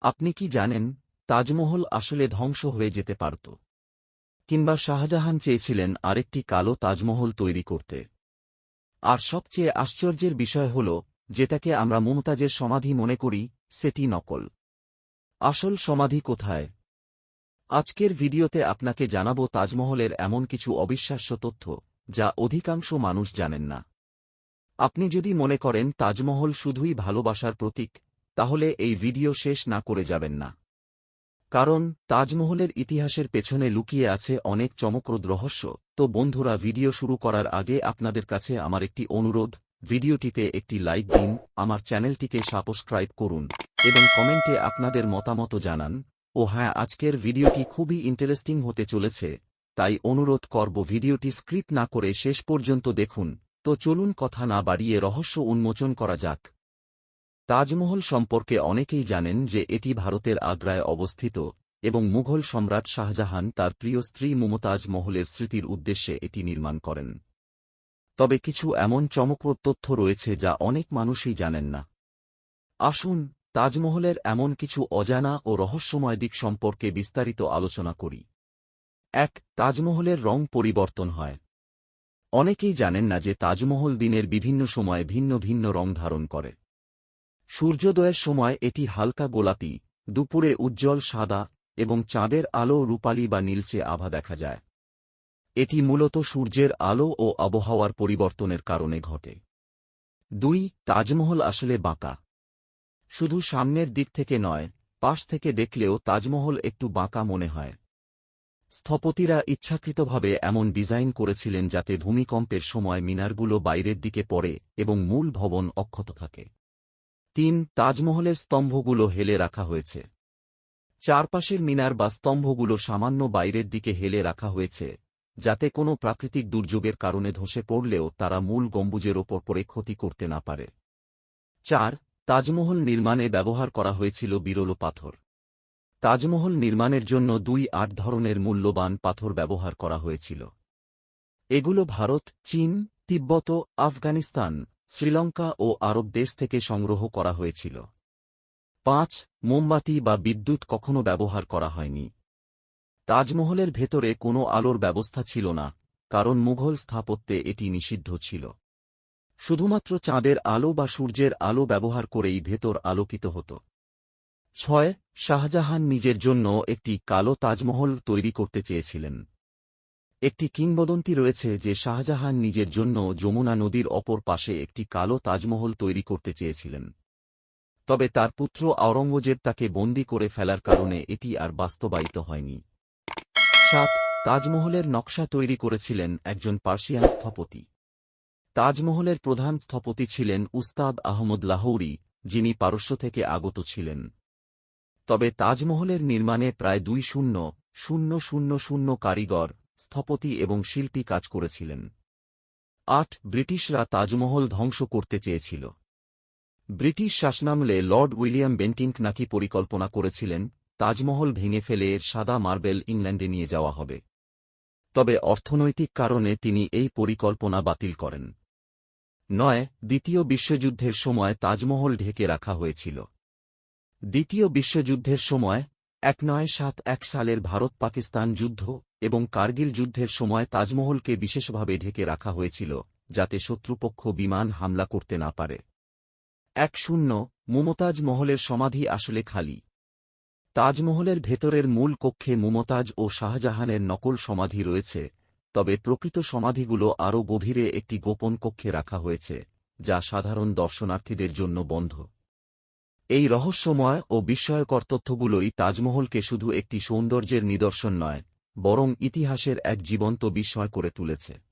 আপনি কি জানেন, তাজমহল আসলে ধ্বংস হয়ে যেতে পারত। কিংবা শাহজাহান চেয়েছিলেন আরেকটি কালো তাজমহল তৈরি করতে। আর সবচেয়ে আশ্চর্যের বিষয় হল, যেটাকে আমরা মুমতাজের সমাধি মনে করি, সেটি নকল। আসল সমাধি কোথায়? আজকের ভিডিওতে আপনাকে জানাব তাজমহলের এমন কিছু অবিশ্বাস্য তথ্য, যা অধিকাংশ মানুষ জানেন না। আপনি যদি মনে করেন, তাজমহল শুধুই ভালোবাসার প্রতীক তাহলে এই ভিডিও শেষ না করে যাবেন না। কারণ তাজমহলের ইতিহাসের পেছনে লুকিয়ে আছে অনেক চমকপ্রদ রহস্য। তো বন্ধুরা, ভিডিও শুরু করার আগে আপনাদের কাছে আমার একটি অনুরোধ, ভিডিওটিতে একটি লাইক দিন, আমার চ্যানেলটিকে সাবস্ক্রাইব করুন, এবং কমেন্টে আপনাদের মতামত জানান। ও হ্যাঁ আজকের ভিডিওটি খুবই ইন্টারেস্টিং হতে চলেছে, তাই অনুরোধ করব ভিডিওটি স্ক্রিপ্ট না করে শেষ পর্যন্ত দেখুন। তো চলুন কথা না বাড়িয়ে রহস্য উন্মোচন করা যাক। তাজমহল সম্পর্কে অনেকেই জানেন যে এটি ভারতের আগ্রায় অবস্থিত এবং মুঘল সম্রাট শাহজাহান তার প্রিয় স্ত্রী মমতাজ মহলের স্মৃতির উদ্দেশ্যে এটি নির্মাণ করেন। তবে কিছু এমন চমকপ্রদ তথ্য রয়েছে যা অনেক মানুষই জানেন না। আসুন তাজমহলের এমন কিছু অজানা ও রহস্যময় দিক সম্পর্কে বিস্তারিত আলোচনা করি। এক, তাজমহলের রং পরিবর্তন হয়। অনেকেই জানেন না যে তাজমহল দিনের বিভিন্ন সময়ে ভিন্ন ভিন্ন রং ধারণ করে। সূর্যোদয়ের সময় এটি হালকা গোলাপি, দুপুরে উজ্জ্বল সাদা এবং চাঁদের আলো রূপালি বা নীলচে আভা দেখা যায়। এটি মূলত সূর্যের আলো ও আবহাওয়ার পরিবর্তনের কারণে ঘটে। দুই, তাজমহল আসলে বাঁকা। শুধু সামনের দিক থেকে নয়, পাশ থেকে দেখলেও তাজমহল একটু বাঁকা মনে হয়। স্থপতিরা ইচ্ছাকৃতভাবে এমন ডিজাইন করেছিলেন যাতে ভূমিকম্পের সময় মিনারগুলো বাইরের দিকে পড়ে এবং মূল ভবন অক্ষত থাকে। তিন তাজমহলের স্তম্ভগুলো হেলে রাখা হয়েছে। চারপাশের মিনার বা স্তম্ভগুলো সামান্য বাইরের দিকে হেলে রাখা হয়েছে, যাতে কোনো প্রাকৃতিক দুর্যোগের কারণে ধসে পড়লেও তারা মূল গম্বুজের ওপর পড়ে ক্ষতি করতে না পারে। চার, তাজমহল নির্মাণে ব্যবহার করা হয়েছিল বিরল পাথর। তাজমহল নির্মাণের জন্য দুই আট ধরনের মূল্যবান পাথর ব্যবহার করা হয়েছিল। এগুলো ভারত, চীন, তিব্বত, আফগানিস্তান শ্রীলঙ্কা ও আরব দেশ থেকে সংগ্রহ করা হয়েছিল। পাঁচ, মোমবাতি বা বিদ্যুৎ কখনো ব্যবহার করা হয়নি। তাজমহলের ভেতরে কোনো আলোর ব্যবস্থা ছিল না, কারণ মুঘল স্থাপত্যে এটি নিষিদ্ধ ছিল। শুধুমাত্র চাঁদের আলো বা সূর্যের আলো ব্যবহার করেই ভেতর আলোকিত হতো। ছয়, শাহজাহান নিজের জন্য একটি কালো তাজমহল তৈরি করতে চেয়েছিলেন। একটি কিংবদন্তি রয়েছে যে শাহজাহান নিজের জন্য যমুনা নদীর অপর পাশে একটি কালো তাজমহল তৈরি করতে চেয়েছিলেন। তবে তার পুত্র আওরঙ্গজেব তাকে বন্দি করে ফেলার কারণে এটি আর বাস্তবায়িত হয়নি। সাত, তাজমহলের নকশা তৈরি করেছিলেন একজন পার্সিয়ান স্থপতি। তাজমহলের প্রধান স্থপতি ছিলেন উস্তাদ আহমদ লাহৌরি, যিনি পারস্য থেকে আগত ছিলেন। তবে তাজমহলের নির্মাণে প্রায় দুই শূন্য শূন্য শূন্য শূন্য কারিগর স্থপতি এবং শিল্পী কাজ করেছিলেন। আট, ব্রিটিশরা তাজমহল ধ্বংস করতে চেয়েছিল। ব্রিটিশ শাসনামলে লর্ড উইলিয়াম বেন্টিংক নাকি পরিকল্পনা করেছিলেন, তাজমহল ভেঙে ফেলে এর সাদা মার্বেল ইংল্যান্ডে নিয়ে যাওয়া হবে। তবে অর্থনৈতিক কারণে তিনি এই পরিকল্পনা বাতিল করেন। নয়, দ্বিতীয় বিশ্বযুদ্ধের সময় তাজমহল ঢেকে রাখা হয়েছিল। দ্বিতীয় বিশ্বযুদ্ধের সময়, এক নয় সাত এক সালের ভারত পাকিস্তান যুদ্ধ এবং কার্গিল যুদ্ধের সময় তাজমহলকে বিশেষভাবে ঢেকে রাখা হয়েছিল, যাতে শত্রুপক্ষ বিমান হামলা করতে না পারে। এক শূন্য, মুমতাজ মহলের সমাধি আসলে খালি। তাজমহলের ভেতরের মূল কক্ষে মুমতাজ ও শাহজাহানের নকল সমাধি রয়েছে, তবে প্রকৃত সমাধিগুলো আরও গভীরে একটি গোপন কক্ষে রাখা হয়েছে, যা সাধারণ দর্শনার্থীদের জন্য বন্ধ। এই রহস্যময় ও বিস্ময়কর তথ্যগুলোই তাজমহলকে শুধু একটি সৌন্দর্যের নিদর্শন নয় বরং ইতিহাসের এক জীবন্ত বিস্ময় করে তুলেছে।